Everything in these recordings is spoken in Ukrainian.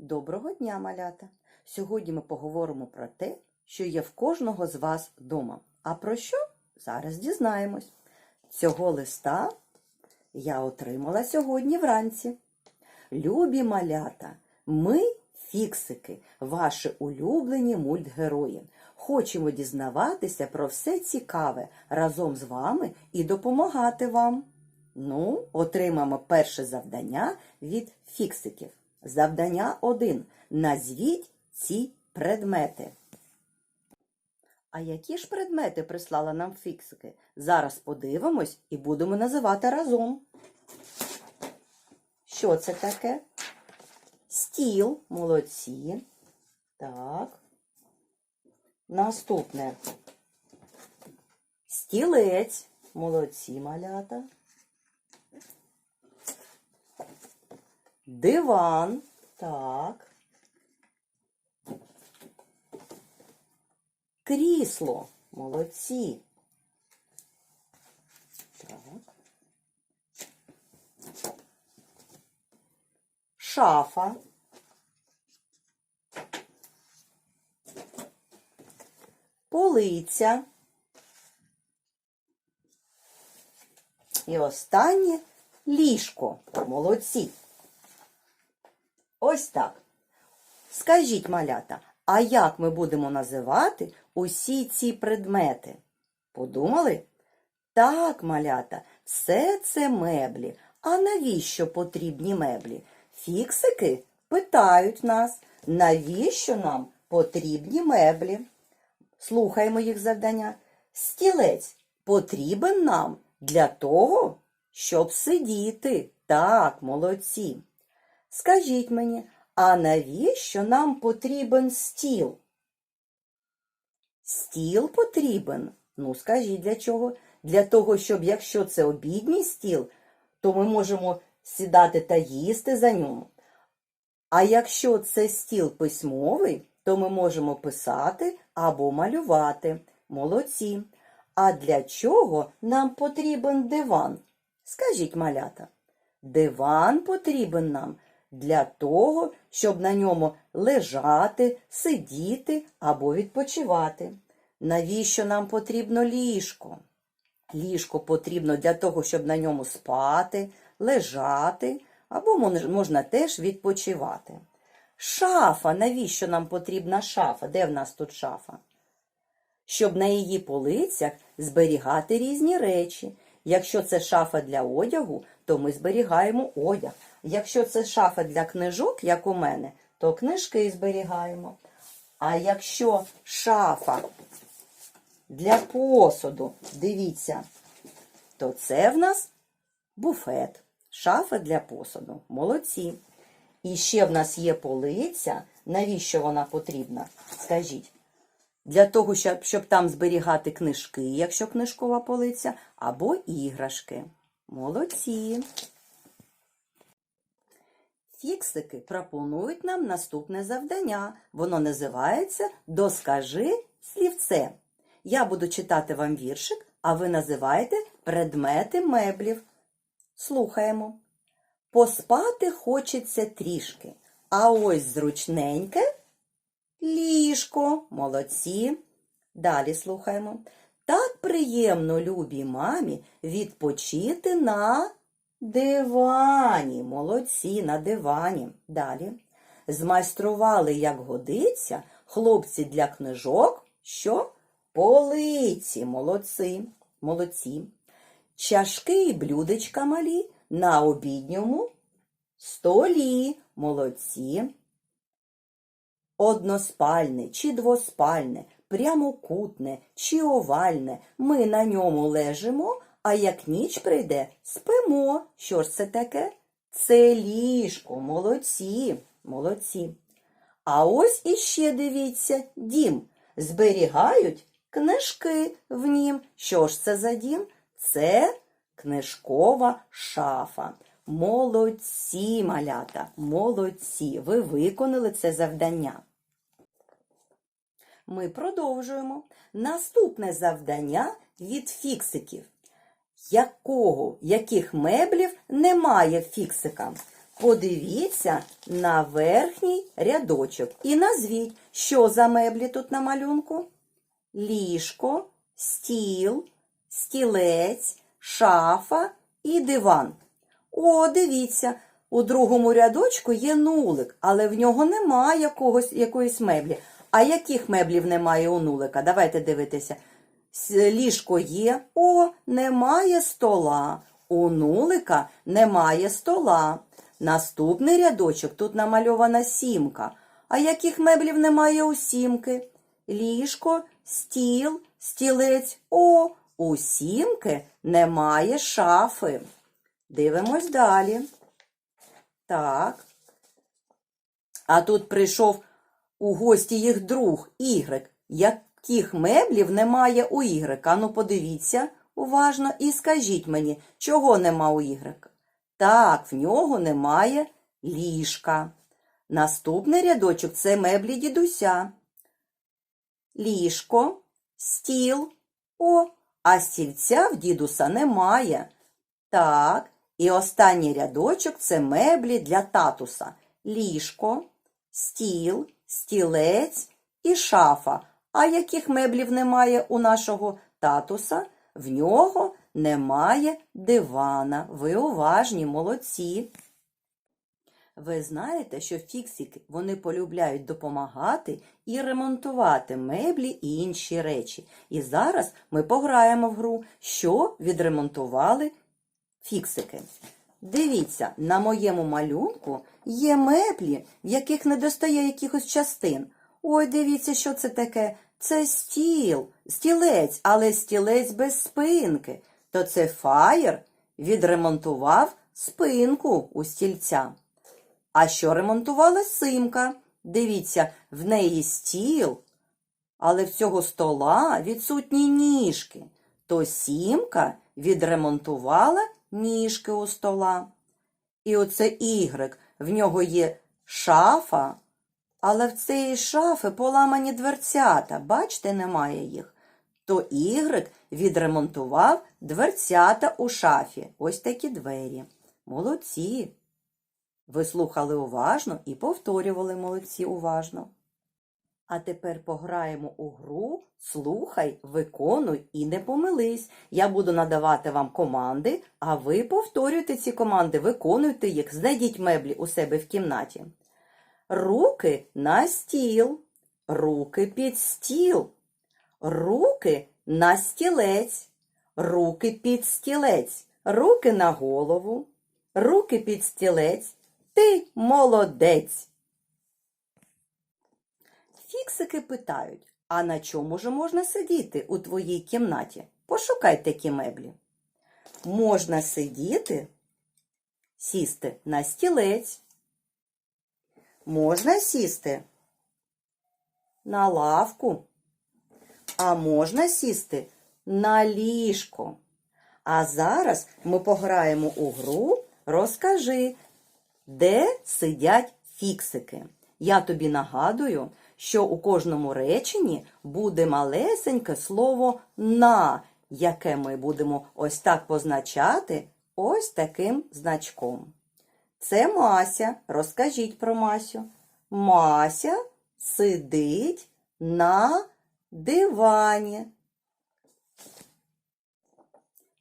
Доброго дня, малята! Сьогодні ми поговоримо про те, що є в кожного з вас вдома. А про що? Зараз дізнаємось. Цього листа я отримала сьогодні вранці. Любі малята, ми фіксики, ваші улюблені мультгерої. Хочемо дізнаватися про все цікаве разом з вами і допомагати вам. Ну, отримаємо перше завдання від фіксиків. Завдання 1. Назвіть ці предмети. А які ж предмети прислала нам фіксики? Зараз подивимось і будемо називати разом. Що це таке? Стіл, молодці. Так. Наступне. Стілець, молодці малята. Диван. Так. Крісло. Молодці. Так. Шафа. Полиця. І останнє ліжко. Молодці. Ось так. Скажіть, малята, а як ми будемо називати усі ці предмети? Подумали? Так, малята, все це меблі. А навіщо потрібні меблі? Фіксики питають нас, навіщо нам потрібні меблі? Слухаємо їх завдання. Стілець потрібен нам для того, щоб сидіти. Так, молодці. Скажіть мені, а навіщо нам потрібен стіл? Стіл потрібен. Ну, скажіть для чого? Для того, щоб якщо це обідній стіл, то ми можемо сідати та їсти за ньому. А якщо це стіл письмовий, то ми можемо писати або малювати. Молодці. А для чого нам потрібен диван? Скажіть, малята. Диван потрібен нам для того, щоб на ньому лежати, сидіти або відпочивати. Навіщо нам потрібно ліжко? Ліжко потрібно для того, щоб на ньому спати, лежати, або можна теж відпочивати. Шафа, навіщо нам потрібна шафа? Де в нас тут шафа? Щоб на її полицях зберігати різні речі. Якщо це шафа для одягу, то ми зберігаємо одяг. Якщо це шафа для книжок, як у мене, то книжки зберігаємо. А якщо шафа для посуду, дивіться, то це в нас буфет, шафа для посуду. Молодці. І ще в нас є полиця. Навіщо вона потрібна? Скажіть. Для того, щоб, щоб там зберігати книжки, якщо книжкова полиця, або іграшки. Молодці. Фіксики пропонують нам наступне завдання. Воно називається Доскажи слівце. Я буду читати вам віршик, а ви називаєте предмети меблів. Слухаємо. Поспати хочеться трішки, а ось зручненьке ліжко. Молодці. Далі слухаємо. Так приємно любій мамі відпочити на дивані. Молодці, на дивані. Далі. Змайстрували, як годиться, хлопці для книжок, що полиці. Молодці. Молодці. Чашки і блюдечка малі на обідньому столі. Молодці. Односпальне чи двоспальне, прямокутне чи овальне, ми на ньому лежимо, а як ніч прийде, спимо. Що ж це таке? Це ліжко, молодці, молодці. А ось іще дивіться, дім. Зберігають книжки в нім. Що ж це за дім? Це книжкова шафа. Молодці, малята, молодці. Ви виконали це завдання. Ми продовжуємо. Наступне завдання від фіксиків. Якого, яких меблів немає фіксика? Подивіться на верхній рядочок і назвіть, що за меблі тут на малюнку. Ліжко, стіл, стілець, шафа і диван. О, дивіться, у другому рядочку є нулик, але в нього немає якогось, якоїсь меблі. А яких меблів немає у нулика? Давайте дивитися. Ліжко є, о, немає стола. У нулика немає стола. Наступний рядочок тут намальована сімка. А яких меблів немає у сімки? Ліжко, стіл, стілець. О, у сімки немає шафи. Дивимось далі. Так. А тут прийшов у гості їх друг Ігрек. Яких меблів немає у Ігрека? Ну, подивіться уважно і скажіть мені, чого нема у Ігрека? Так, в нього немає ліжка. Наступний рядочок це меблі дідуся. Ліжко, стіл. О, а стільця в дідуса немає. Так, і останній рядочок це меблі для татуса. Ліжко, стіл, стілець і шафа. А яких меблів немає у нашого татуса? В нього немає дивана. Ви уважні, молодці. Ви знаєте, що фіксики вони полюбляють допомагати і ремонтувати меблі і інші речі. І зараз ми пограємо в гру, що відремонтували фіксики. Дивіться, на моєму малюнку є меблі, в яких не достає якихось частин. Ой, дивіться, що це таке. Це стіл, стілець, але стілець без спинки. То це фаєр відремонтував спинку у стільця. А що ремонтувала симка? Дивіться, в неї стіл, але в цього стола відсутні ніжки. То сімка відремонтувала ніжки у стола. І оце ігрек, в нього є шафа, але в цієї шафи поламані дверцята. Бачите, немає їх. То ігрек відремонтував дверцята у шафі. Ось такі двері. Молодці. Ви слухали уважно і повторювали молодці уважно. А тепер пограємо у гру Слухай, виконуй і не помились. Я буду надавати вам команди, а ви повторюйте ці команди, виконуйте їх, знайдіть меблі у себе в кімнаті. Руки на стіл, руки під стіл, руки на стілець, руки під стілець, руки на голову, руки під стілець. Ти молодець. Фіксики питають, а на чому же можна сидіти у твоїй кімнаті? Пошукай такі меблі. Можна сидіти, сісти на стілець. Можна сісти на лавку, а можна сісти на ліжко. А зараз ми пограємо у гру Розкажи, де сидять фіксики. Я тобі нагадую, що у кожному реченні буде малесеньке слово на, яке ми будемо ось так позначати ось таким значком. Це Мася. Розкажіть про Масю. Мася сидить на дивані.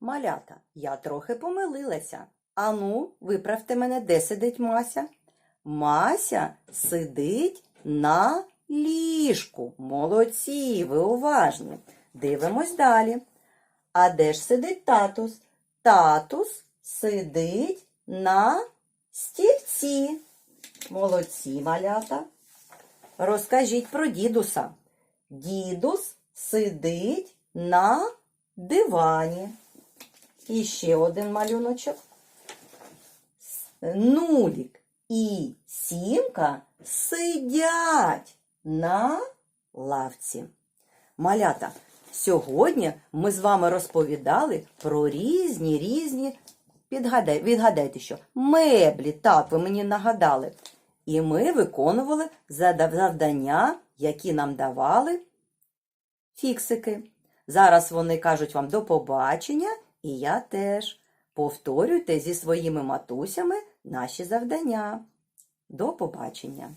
Малята, я трохи помилилася. Ану, виправте мене, де сидить Мася? Мася сидить на ліжку. Молодці, ви уважні. Дивимось далі. А де ж сидить татус? Татус сидить на стільці. Молодці, малята. Розкажіть про дідуса. Дідус сидить на дивані. І ще один малюночок. Нулік і сімка сидять на лавці. Малята, сьогодні ми з вами розповідали про різні різні. Підгадай, відгадайте, що меблі, так, ви мені нагадали. І ми виконували завдання, які нам давали фіксики. Зараз вони кажуть вам до побачення, і я теж. Повторюйте зі своїми матусями наші завдання. До побачення!